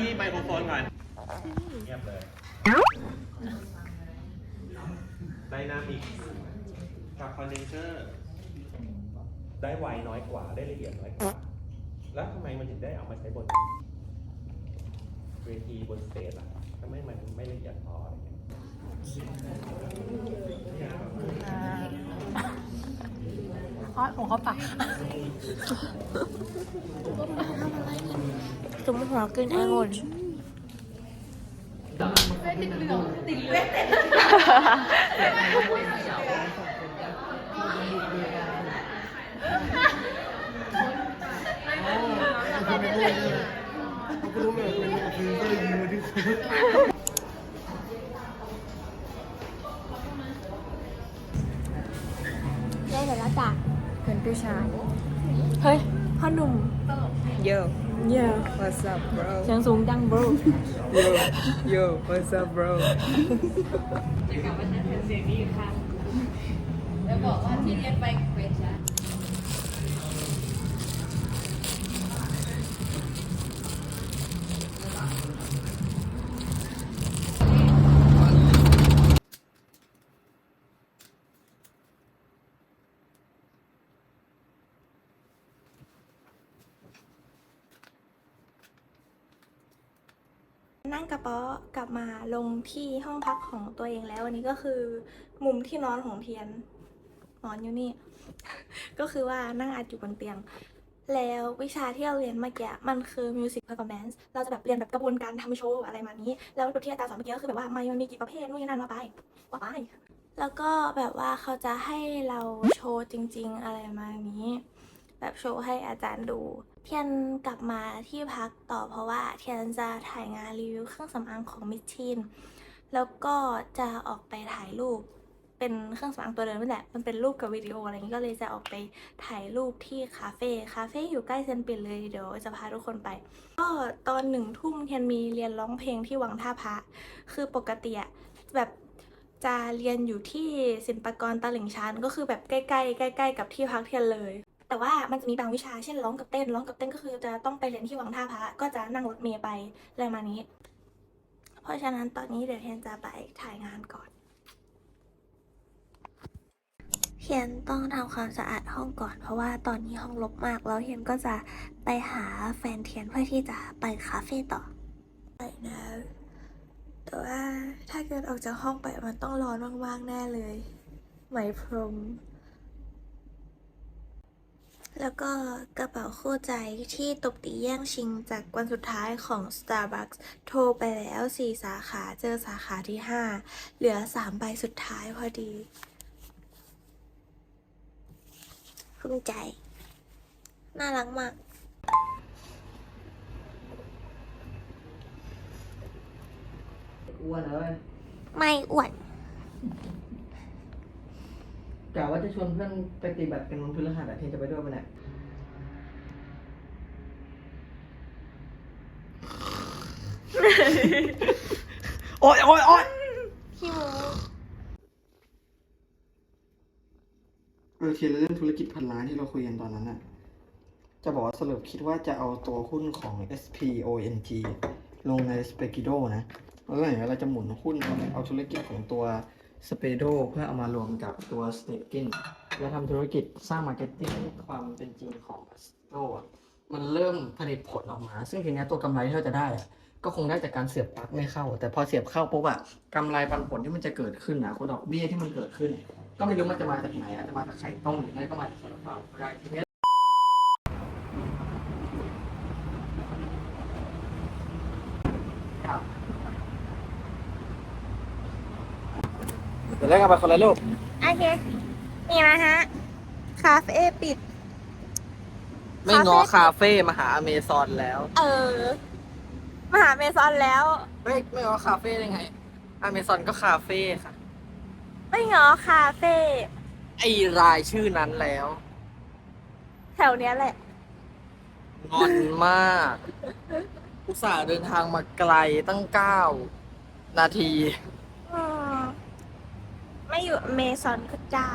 ที่ไมโครโฟนก่อนเงียบเลยไดนามิกกับคอนเดนเซอร์ได้ไวน้อยกว่าได้ละเอียดน้อยกว่า แล้วทำไมมันถึงได้เอามาใช้บนเวทีบนสเตจล่ะทำไมมันไม่ละเอียดพออะไรเงี้ยเพราะผมเขาปัก สมมติเรากินองุ่นได้แต่ละจ้ะเป็นผู้ชาย เฮ้ยพ่อหนุ่ม Yo, เยอะ what's up, bro? เสียงสูงดัง bro Yo, yo, what's up, bro? นั่งกระ นั่งกระเป๋ากลับมาลงที่ห้องพักของตัวเองแล้ววันนี้ก็คือ มุมที่นอนของเทียนนอนอยู่นี่ ก็คือว่านั่งอัดอยู่บนเตียง แล้ววิชาที่เราเรียนเมื่อกี้มันคือ music performance เราจะแบบเรียนแบบกระบวนการทำโชว์อะไรมานี้ แล้วบทที่อาจารย์สอนเมื่อกี้ก็คือแบบว่าไมค์มันมีกี่ประเภทนู่นนี่นั่นมาไปว่าไปแล้วก็แบบว่าเขาจะให้เราโชว์จริง ๆ อะไรมานี้ แบบโชว์ให้อาจารย์ดู เทียนกลับมาที่พักต่อเพราะว่าเทียนจะถ่ายงานรีวิวเครื่องสำอางของมิชชินแล้วก็จะออกไปถ่ายรูปเป็นเครื่องสำอางตัวเดิมนี่แหละ มันเป็นรูปกับวิดีโออะไรอย่างนี้ก็เลยจะออกไปถ่ายรูปที่คาเฟ่ คาเฟ่อยู่ใกล้เซนต์ปิ่นเลย เดี๋ยวจะพาทุกคนไป ก็ตอนหนึ่งทุ่มเทียนมีเรียนร้องเพลงที่วังท่าพระ คือปกติอะแบบจะเรียนอยู่ที่ศิลปากรตลิ่งชันก็คือแบบใกล้ๆใกล้ๆกับที่พักเทียนเลย แต่ว่ามันจะมีบางวิชาเช่นร้องกับเต้นร้องกับเต้นก็คือจะต้องไปเรียนที่วังท่าพระก็จะนั่งรถเมล์ไปอะไรมานี้ เพราะฉะนั้นตอนนี้เดี๋ยวเทียนจะไปถ่ายงานก่อนเทียนต้องทำความสะอาดห้องก่อนเพราะว่าตอนนี้ห้องรกมากแล้วเทียนก็จะไปหาแฟนเทียนเพื่อที่จะไปคาเฟ่ต่อไปนะแต่ว่าถ้าเกิดออกจากห้องไปมันต้องร้อนมากๆแน่เลย ไหมพรม แล้วก็กระเป๋าคู่ใจที่ตบตีแย่งชิงจากวันสุดท้ายของ Starbucks โทรไปแล้ว 4 สาขาเจอสาขาที่ 5 เหลือ 3 ใบสุดท้ายพอดีภูมิใจ น่ารักมากอ้วนเลย ไม่อวด กะว่าจะชวนเพื่อนไปตีแบดกันวันพฤหัสอะเทนจะไปด้วยปะเนี่ยโอ๊ยโอ๊ยโอ๊ยพี่มูเออทีละเรื่องธุรกิจพันล้านที่เราคุยกันตอนนั้นน่ะจะบอกว่าสรุปคิดว่าจะเอาตัวหุ้นของ SPONG ลงใน Spekido นะแล้วก็อย่างนี้เราจะหมุนหุ้นเอาธุรกิจของตัว Spedo เพื่อเอามารวมกับตัว Staking แล้วทำธุรกิจสร้างมาร์เก็ตติ้งความเป็นจริงของ Spedo อะมันเริ่มผลิตผลออกมา ซึ่งทีนี้ตัวกำไรที่เราจะได้ ก็คงได้จากการเสียบปลั๊กไม่เข้า แต่พอเสียบเข้าปุ๊บอะกำไรปันผลที่มันจะเกิดขึ้นนะคุณดอกเบี้ยที่มันเกิดขึ้น ก็ไม่รู้มันจะมาจากไหนอาจจะมาจากไข่ต้มหรือไม่ก็มาจากซาลาเปาก็ได้ทีนี้ เดี๋ยวแรกกันไปคนละลูกโอเคนี่นะฮะ คาเฟ่ปิด ไม่งอคาเฟ่มาหาอเมซอนแล้ว เออมหาเมซอนแล้ว ไม่ไม่งอคาเฟ่ได้ไงอเมซอนก็คาเฟ่ค่ะ ไม่งอคาเฟ่ไอรายชื่อนั้นแล้ว แถวเนี้ยแหละ งอนมาก อุตส่าห์เดินทางมาไกลตั้งเก้านาทีอืม ไม่อยู่เมซอนก็จ้า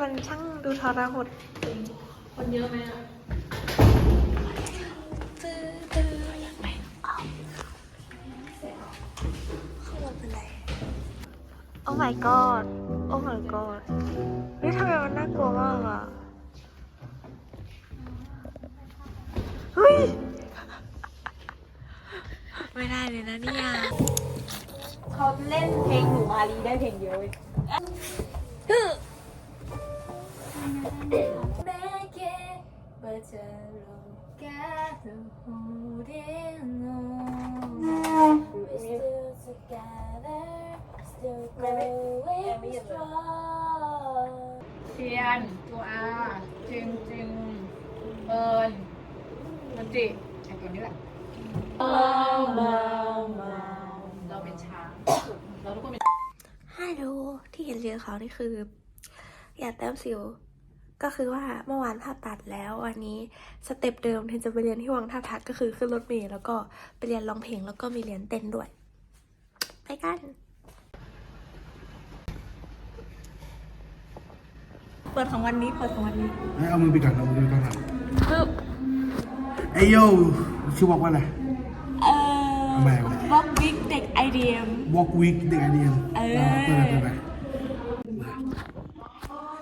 มันช่างดูทรหดคนเยอะไหมอะตื้อตื้ออยากไปเอาข้างบนเป็นไร โอ้ my god โอ้ my god เฮ้ยทำไมมันน่ากลัวมากอะเฮ้ย ไม่ได้เลยนะเนี่ยเขาเล่นเพลงหนูมารีได้เพลงเดียวเว้ย But I look at the holding on. We're still together, still going strong. เทียนตัวอาจริงจริงเบิร์นมันจิไอ้ตัวนี้แหละเราเป็นช้างเราทุกคนเป็นฮัลโหลที่เห็นเรียนเขานี่คือ อย่าแต้มสิว ก็คือว่าเมื่อวานภาพตัดแล้ววันนี้สเต็ปเดิมเทนจะไปเรียนที่วังท่าทักก็คือขึ้นรถเมล์แล้วก็ไปเรียนร้องเพลงแล้วก็มีเรียนเต้นด้วย ไปกันเปิดของวันนี้เปิดของวันนี้ให้เอามือไปก่อนเอามือไปก่อนครับปึ๊บเอ้ยโยชื่อบอกว่าอะไรเอ่อทำไมวะบล็อกบิ๊กเด็กไอเดียม Walk Week เด็กไอเดียเออ เปิดไปเปิดไป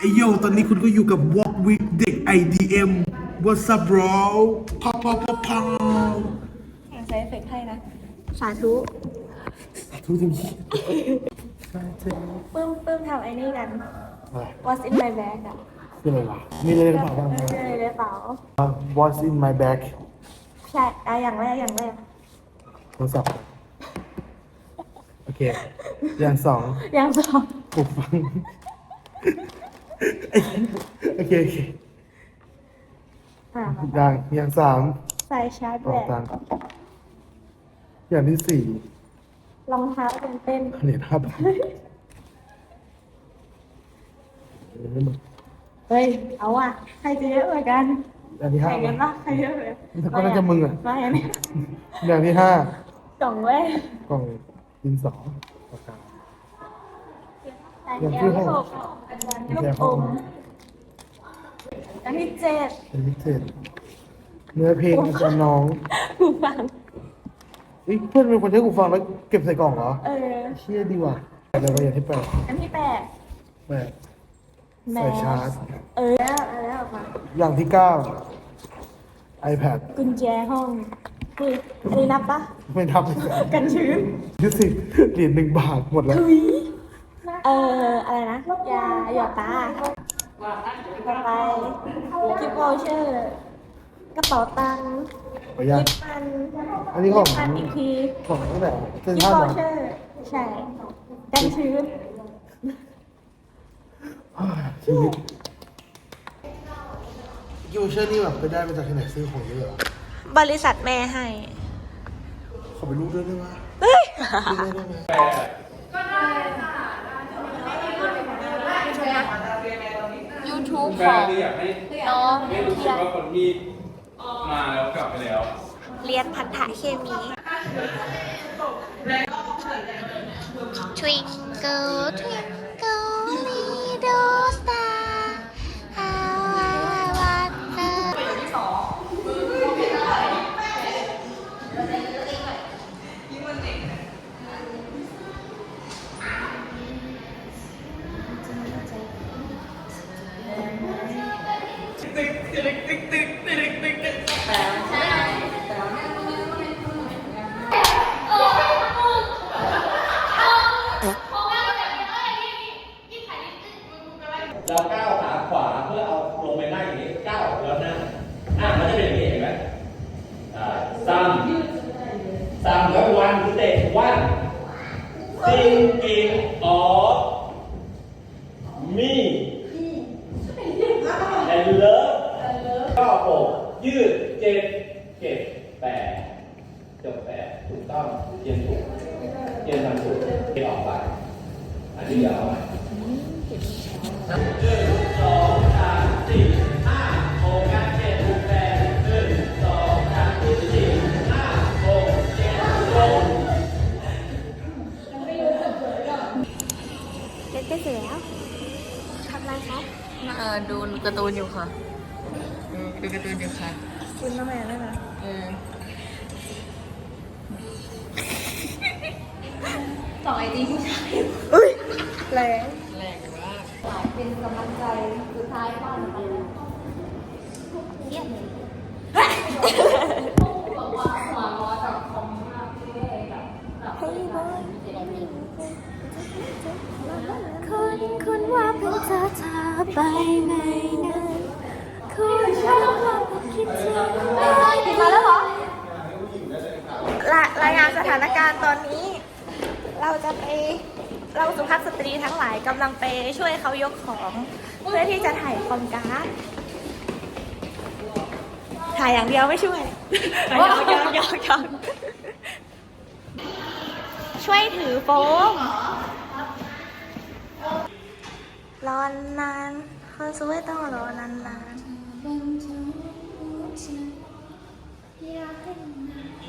เอ้ยโยตอนนี้คุณก็อยู่กับ Walk Week เด็ก IDM What's up bro พาวพาวพาวพาวใช้เอฟเฟกต์ให้นะ สาธุทุกทีปึ้มปึ้มทำไอ้นี่กันอะไร What's in my bag อะคืออะไรวะมีอะไรในกระเป๋าบ้างไหมไม่ได้ในกระเป๋า What's in my bag ใช่อะอย่างแรกอย่างแรก โทรศัพท์โอเค อย่างสองอย่างสองหูฟัง โอเคโอเคอะอย่างอย่างสามใส่ชาร์จต่แบอตตังค์อย่างที่สี่รองเท้าเป็นเต้นเหรียญห้าบาทเฮ้ยเอาอะใครจะเยอะกว่ากันอันที่ห้าแข่งกันปะใครเยอะเลยก็น่าจะมึงอะไม่อันนี้อย่างที่ห้ากล่องเว้ยกล่องดินสอปากกา อันที่หกลูกอมอันที่เจ็ดเป็นพิเศษเนื้อเพลงของน้องหูฟังเอ้ยเพื่อนเป็นคนใช้กูฟังแล้วเก็บใส่กล่องเหรอ เออ เชี่ยดีว่ะแต่เราอย่างที่แปดอันที่แปดแปดแมใส่สชาร์จ เออแล้วเอาแล้วออกมาอย่างที่เก้า iPad กุญแจห้องนี่นี่นับปะไม่ทำกันชื้น ยี่สิบเหรียญหนึ่งบาทหมดแล้ว เอออะไรนะยาหยอดตาต่อไปกิฟต์วอลเชอร์กระเป๋าตังค์ขออนุญาตลิปมันอันนี้ของลิปมันอีกทีของตั้งแต่เส้นกิฟท่าต์นวอเหรลอเชอร์ใช่กันชื้นชีวิตยูเชอร์นี่แบบไปได้มาจากที่ไหนซื้อของเยอะเหรอบริษัทแม่ให้ ขอไปรู้ด้วยได้ไหมเฮ้ย ซื้อได้ได้ไห มยูทูบแฟขอนงที่อยากให้น้องให้รู้สึกว่าคนที่มาแล้วกลับไปแล้ว เรียนพันธะเคมี Twinkle twinkle ก็เรียนถูกเรียนทำถูกเรีออกไปอันที่เหลือเอาใหม่สองสามสี่ห้าหกเาจ็ดแปดหนึ่งสองสามสี่ห้าหกเจ็ดหกเล่นได้เสร็จแล้วทำอะไรคะเออดูการ์ตูนอยู่ค่ะดูการ์ตูนอยู่ค่ะคุณทำไมได้ไหมเออ ไอจีผู้ชายอุ้ยแรงแรงมากเป็นกำลังใจสุดท้ายก่อนไปแล้วเยี่ยมเลยบอกว่าหัวร้อนแบบคอมมากเลยแบบแบบเฮ้ยบอยคุณคุณว่าเพิ่งจะจากไปไหนนะคุณว่าว่าเพิ่งคิดถึงมาแล้วเหรอรารายงานสถานการณ์ตอนนี้ เราจะไปเราสุภาพสตรีทั้งหลายกำลังไปช่วยเขายกของเพื่อที่จะถ่ายคอมการ์ดถ่ายอย่างเดียวไม่ช่วยยอกยอกยอกยอกช่วยถือโฟมรอนนานคนสวยต้องรอนานนาน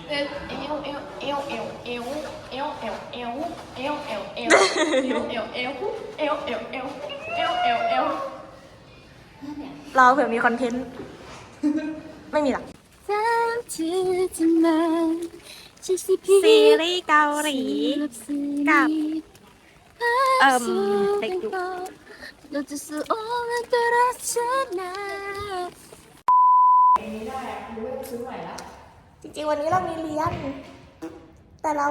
เอวเอว เอวเอวเอวเอวเอวเอวเอวเอวเอวเอวเอวเอวเอวเอวเอวเอวเอวเอวรอเผื่อมีคอนเทนต์ ไม่มีหรอกตามเธอจะมาจะสิพีซีรีส์เกาหลีกับเอิ่มเด็กอยู่เราจะสู้โอ้และตัวรักฉันนะจริงๆวันนี้เรามีเรียน แต่เรา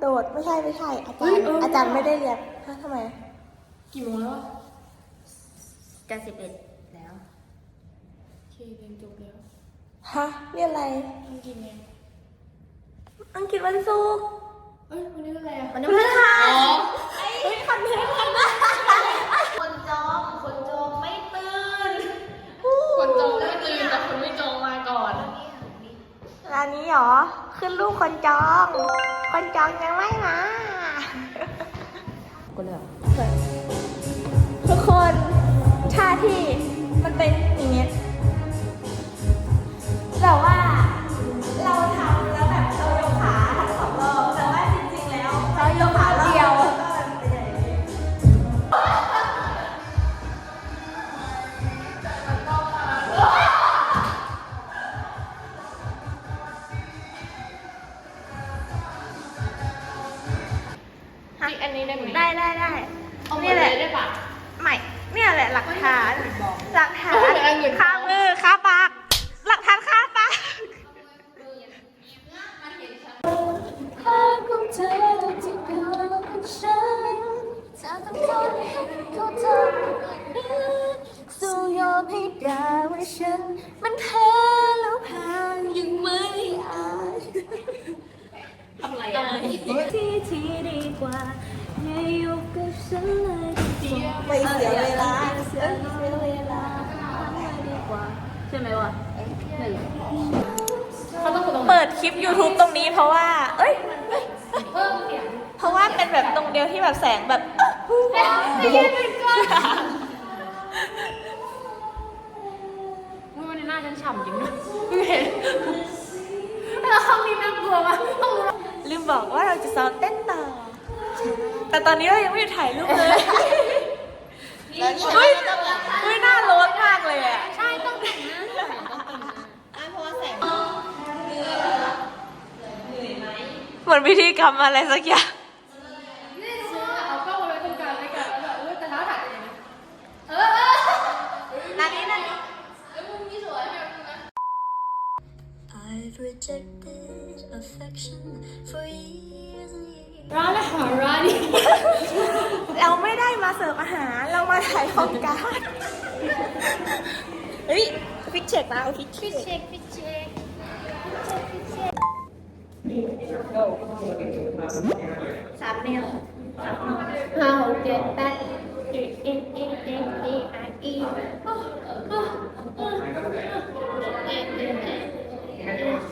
โดดไม่ใช่ไม่ใช่ อาจารย์อาจารย์ไม่ได้เรียนฮะทำไม กี่โมงแล้วจะสิบเอ็ดแล้วเคเรียนจบแล้วฮะเรียนอะไร ต้องกินไงอังกฤษวันศุกร์เอ้ยวันนี้อะไรอะวันนี้พฤหัสเฮ้ยคอนเทนต์กันนะคนจองคนจองไม่ตื่นคนจองไม่ตื่นแต่คนไม่จองมาก่อนร้านนี้เหรอ ขึ้นรูปคนจอง คนจองยังไม่มากูเลยเหรอทุกคนท่าที่มันเป็น อันนี้ได้ไหมได้ได้ได้เอาหมนี่ดแหเลละยได้ปะ ไม่เนี่ยแหละหลักฐานหลักฐานเอาเงินคามือคา ที่ดีกว่าอย่าอยู่กับฉันเลยดีกว่าไม่เสียเวลาเสียเวลาดีกว่าใช่ไหมวะเปิดคลิป YouTube ตรงนี้เพราะว่า เอ้ย เพราะว่าเป็นแบบตรงเดียวที่แบบแสงแบบอุ๊ยวันนี้หน้าฉันฉ่ำจริงด้วยเห็นแล้วห้องนี้น่ากลัวมากห้องเรา ลืมบอกว่าเราจะซ้อมเต้นต่อ แต่ตอนนี้เรายังไม่ได้ถ่ายรูปเลยเฮ้ยเฮ้ยหน้าโรสมากเลยอะ ใช่ต้องแต่งหน้าเหมือนพิธีกรรมอะไรสักอย่างนี่ซื้อเอากล้องมาไว้ตรงกลางไว้กันแล้วแบบเออแต่เท้าถ่ายยังไงเออเออนานี้นานี้แล้วมุมนี้สวยไหมมุมนั้น I've rejected affection for years and years ร้านอาหารร้านนี้เราไม่ได้มาเสิร์ฟอาหาร เรามาถ่ายของการดเฮ้ยฟิกเช็คมาเอาฟิกเช็คเช็คพิเช็คสามเนี่ยห้าหกเจ็ดแปด A N A N A I E เออแล้วก็เว็บอืม